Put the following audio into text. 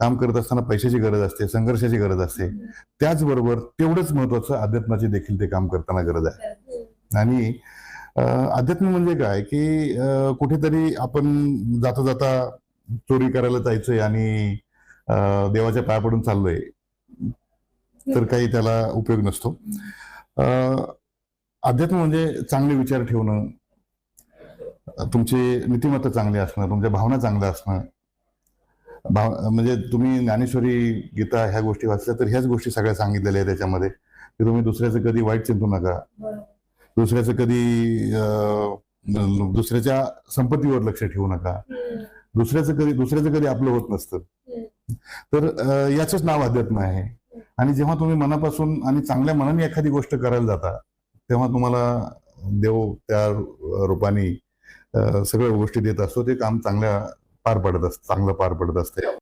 काम करत असताना पैशाची गरज असते संघर्षाची गरज असते. त्याचबरोबर तेवढंच महत्वाचं अध्यात्माची देखील ते काम करताना गरज आहे. आणि अध्यात्म म्हणजे काय? की कुठेतरी आपण जाता जाता चोरी करायला जायचंय आणि देवाच्या पाया पडून चाललोय. तर काही त्याला उपयोग नसतो. अं, अध्यात्म म्हणजे चांगले विचार ठेवणं तुमचे नीतिमत्ता चांगली असणं तुमच्या भावना चांगल्या असणं भाव म्हणजे तुम्ही ज्ञानेश्वरी गीता ह्या गोष्टी वाचल्या तर ह्याच गोष्टी सगळ्या सांगितलेल्या आहेत त्याच्यामध्ये. की तुम्ही दुसऱ्याचं कधी वाईट चिंतू नका. दुसऱ्याचं कधी दुसऱ्याच्या संपत्तीवर लक्ष ठेवू नका. दुसऱ्याचं कधी दुसऱ्याचं कधी आपलं होत नसतं. तर याचंच नाव अध्यात्म आहे. आणि जेव्हा तुम्ही मनापासून आणि चांगल्या मनाने एखादी गोष्ट करायला जाता तेव्हा तुम्हाला देव त्या रूपाने सगळ्या गोष्टी देत असतो. ते काम चांगल्या पार पडत असतं चांगलं पार पडत असते.